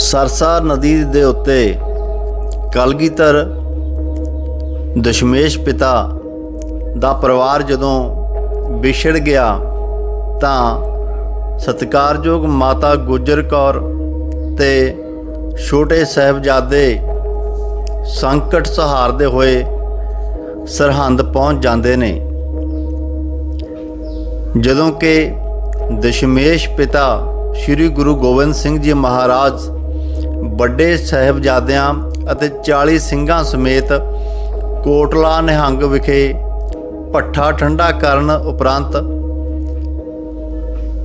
ਸਰਸਾ ਨਦੀ ਦੇ ਉੱਤੇ ਕਲਗੀਧਰ ਦਸ਼ਮੇਸ਼ ਪਿਤਾ ਦਾ ਪਰਿਵਾਰ ਜਦੋਂ ਵਿਛੜ ਗਿਆ ਤਾਂ ਸਤਿਕਾਰਯੋਗ ਮਾਤਾ ਗੁਜਰ ਕੌਰ ਤੇ ਛੋਟੇ ਸਾਹਿਬਜ਼ਾਦੇ ਸੰਕਟ ਸਹਾਰਦੇ ਹੋਏ ਸਰਹੰਦ ਪਹੁੰਚ ਜਾਂਦੇ ਨੇ। ਜਦੋਂ ਕਿ ਦਸ਼ਮੇਸ਼ ਪਿਤਾ ਸ੍ਰੀ ਗੁਰੂ ਗੋਬਿੰਦ ਸਿੰਘ ਜੀ ਮਹਾਰਾਜ ਵੱਡੇ ਸਾਹਿਬਜ਼ਾਦਿਆਂ ਅਤੇ 40 ਸਿੰਘਾਂ ਸਮੇਤ ਕੋਟਲਾ ਨਿਹੰਗ ਵਿਖੇ ਪੱਠਾ ਠੰਡਾ ਕਰਨ ਉਪਰੰਤ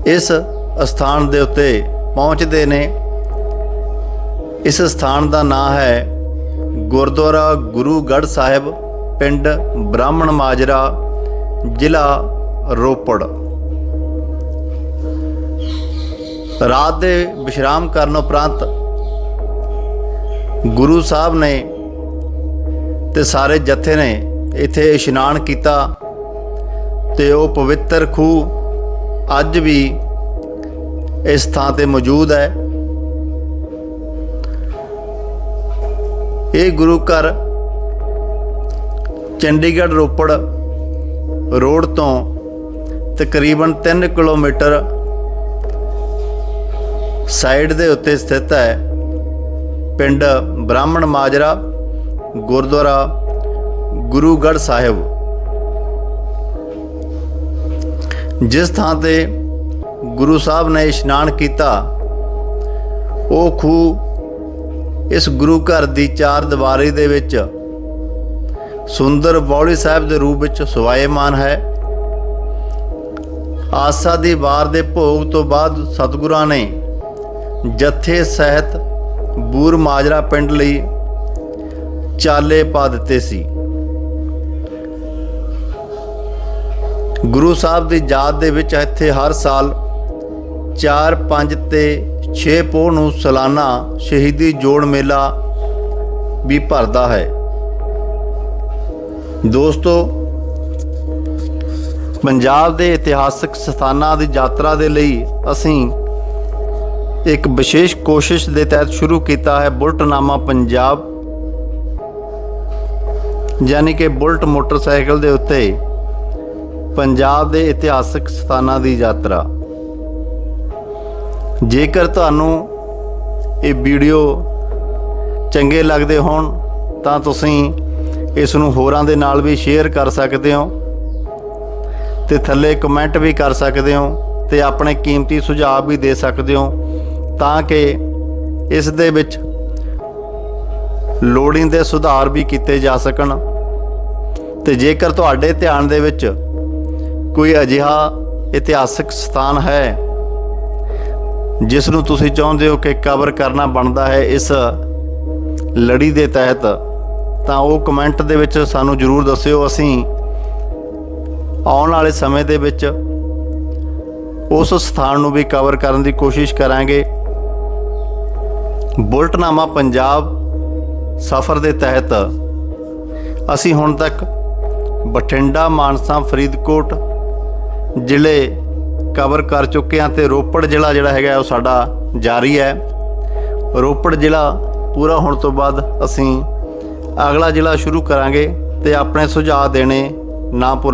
ਇਸ ਸਥਾਨ ਦੇ ਉੱਤੇ ਪਹੁੰਚਦੇ ਨੇ। ਇਸ ਸਥਾਨ ਦਾ ਨਾਮ ਹੈ ਗੁਰਦੁਆਰਾ ਗੁਰੂਗੜ੍ਹ ਸਾਹਿਬ, ਪਿੰਡ ਬ੍ਰਾਹਮਣ ਮਾਜਰਾ, ਜ਼ਿਲ੍ਹਾ ਰੋਪੜ। ਰਾਤ ਦੇ ਵਿਸ਼ਰਾਮ ਕਰਨ ਉਪਰੰਤ ਗੁਰੂ ਸਾਹਿਬ ਨੇ ਤੇ ਸਾਰੇ ਜਥੇ ਨੇ ਇੱਥੇ ਇਸ਼ਨਾਨ ਕੀਤਾ ਤੇ ਉਹ ਪਵਿੱਤਰ ਖੂਹ ਅੱਜ ਵੀ ਇਸ ਥਾਂ ਤੇ ਮੌਜੂਦ ਹੈ। ਇਹ ਗੁਰੂ ਘਰ ਚੰਡੀਗੜ੍ਹ ਰੋਪੜ ਰੋਡ ਤੋਂ ਤਕਰੀਬਨ 3 ਕਿਲੋਮੀਟਰ ਸਾਈਡ ਦੇ ਉੱਤੇ ਸਥਿਤ ਹੈ। ਪਿੰਡ ਬ੍ਰਾਹਮਣ ਮਾਜਰਾ, ਗੁਰਦੁਆਰਾ ਗੁਰੂਗੜ੍ਹ ਸਾਹਿਬ। ਜਿਸ ਥਾਂ ਤੇ ਗੁਰੂ ਸਾਹਿਬ ਨੇ ਇਸ਼ਨਾਨ ਕੀਤਾ, ਉਹ ਖੂਹ ਇਸ ਗੁਰੂ ਘਰ ਦੀ ਚਾਰ ਦੀਵਾਰੀ ਦੇ ਵਿੱਚ ਸੁੰਦਰ ਬੌਲੀ ਸਾਹਿਬ ਦੇ ਰੂਪ ਵਿੱਚ ਸੁਵਾਏਮਾਨ ਹੈ। ਆਸਾ ਦੀ ਵਾਰ ਦੇ ਭੋਗ ਤੋਂ ਬਾਅਦ ਸਤਿਗੁਰਾਂ ਨੇ ਜਥੇ ਸਹਿਤ ਬੂਰ ਮਾਜਰਾ ਪਿੰਡ ਲਈ ਚਾਲੇ ਪਾ ਦਿੱਤੇ ਸੀ। ਗੁਰੂ ਸਾਹਿਬ ਦੀ ਯਾਦ ਦੇ ਵਿੱਚ ਇੱਥੇ ਹਰ ਸਾਲ 4 5 ਤੇ 6 ਪੋਹ ਨੂੰ ਸਾਲਾਨਾ ਸ਼ਹੀਦੀ ਜੋੜ ਮੇਲਾ ਵੀ ਭਰਦਾ ਹੈ। ਦੋਸਤੋ, ਪੰਜਾਬ ਦੇ ਇਤਿਹਾਸਕ ਸਥਾਨਾਂ ਦੀ ਯਾਤਰਾ ਦੇ ਲਈ ਅਸੀਂ ਇੱਕ ਵਿਸ਼ੇਸ਼ ਕੋਸ਼ਿਸ਼ ਦੇ ਤਹਿਤ ਸ਼ੁਰੂ ਕੀਤਾ ਹੈ ਬੁਲਟਨਾਮਾ ਪੰਜਾਬ। ਯਾਨੀ ਕਿ ਬੁਲਟ ਮੋਟਰਸਾਈਕਲ ਦੇ ਉੱਤੇ ਪੰਜਾਬ ਦੇ ਇਤਿਹਾਸਕ ਸਥਾਨਾਂ ਦੀ ਯਾਤਰਾ। ਜੇਕਰ ਤੁਹਾਨੂੰ ਇਹ ਵੀਡੀਓ ਚੰਗੇ ਲੱਗਦੇ ਹੋਣ, ਤਾਂ ਤੁਸੀਂ ਇਸ ਨੂੰ ਹੋਰਾਂ ਦੇ ਨਾਲ ਵੀ ਸ਼ੇਅਰ ਕਰ ਸਕਦੇ ਹੋ ਤੇ ਥੱਲੇ ਕਮੈਂਟ ਵੀ ਕਰ ਸਕਦੇ ਹੋ ਤੇ ਆਪਣੇ ਕੀਮਤੀ ਸੁਝਾਅ ਵੀ ਦੇ ਸਕਦੇ ਹੋ। ਤਾਂ ਕਿ ਇਸ ਦੇ ਵਿੱਚ ਲੋੜੀਂਦੇ ਸੁਧਾਰ ਵੀ ਕੀਤੇ ਜਾ ਸਕਣ। ਤੇ ਜੇਕਰ ਤੁਹਾਡੇ ਧਿਆਨ ਦੇ ਵਿੱਚ ਕੋਈ ਅਜਿਹਾ ਇਤਿਹਾਸਕ ਸਥਾਨ ਹੈ, ਜਿਸ ਨੂੰ ਤੁਸੀਂ ਚਾਹੁੰਦੇ ਹੋ ਕਿ ਕਵਰ ਕਰਨਾ ਬਣਦਾ ਹੈ ਇਸ ਲੜੀ ਦੇ ਤਹਿਤ, ਤਾਂ ਉਹ ਕਮੈਂਟ ਦੇ ਵਿੱਚ ਸਾਨੂੰ ਜਰੂਰ ਦੱਸਿਓ। ਅਸੀਂ ਆਉਣ ਵਾਲੇ ਸਮੇਂ ਦੇ ਵਿੱਚ ਉਸ ਸਥਾਨ ਨੂੰ ਵੀ ਕਵਰ ਕਰਨ ਦੀ ਕੋਸ਼ਿਸ਼ ਕਰਾਂਗੇ। ਬੁਲਟਨਾਮਾ ਪੰਜਾਬ ਸਫ਼ਰ ਦੇ ਤਹਿਤ ਅਸੀਂ ਹੁਣ ਤੱਕ ਬਠਿੰਡਾ, ਮਾਨਸਾ, ਫਰੀਦਕੋਟ ਜ਼ਿਲ੍ਹੇ ਕਵਰ ਕਰ ਚੁੱਕੇ ਹਾਂ ਤੇ ਰੋਪੜ ਜ਼ਿਲ੍ਹਾ ਜਿਹੜਾ ਹੈਗਾ ਉਹ ਸਾਡਾ ਜਾਰੀ ਹੈ। ਰੋਪੜ ਜ਼ਿਲ੍ਹਾ ਪੂਰਾ ਹੋਣ ਤੋਂ ਬਾਅਦ ਅਸੀਂ ਅਗਲਾ ਜ਼ਿਲ੍ਹਾ ਸ਼ੁਰੂ ਕਰਾਂਗੇ ਤੇ ਆਪਣੇ ਸੁਝਾਅ ਦੇਣੇ ਨਾ ਭੁੱਲ।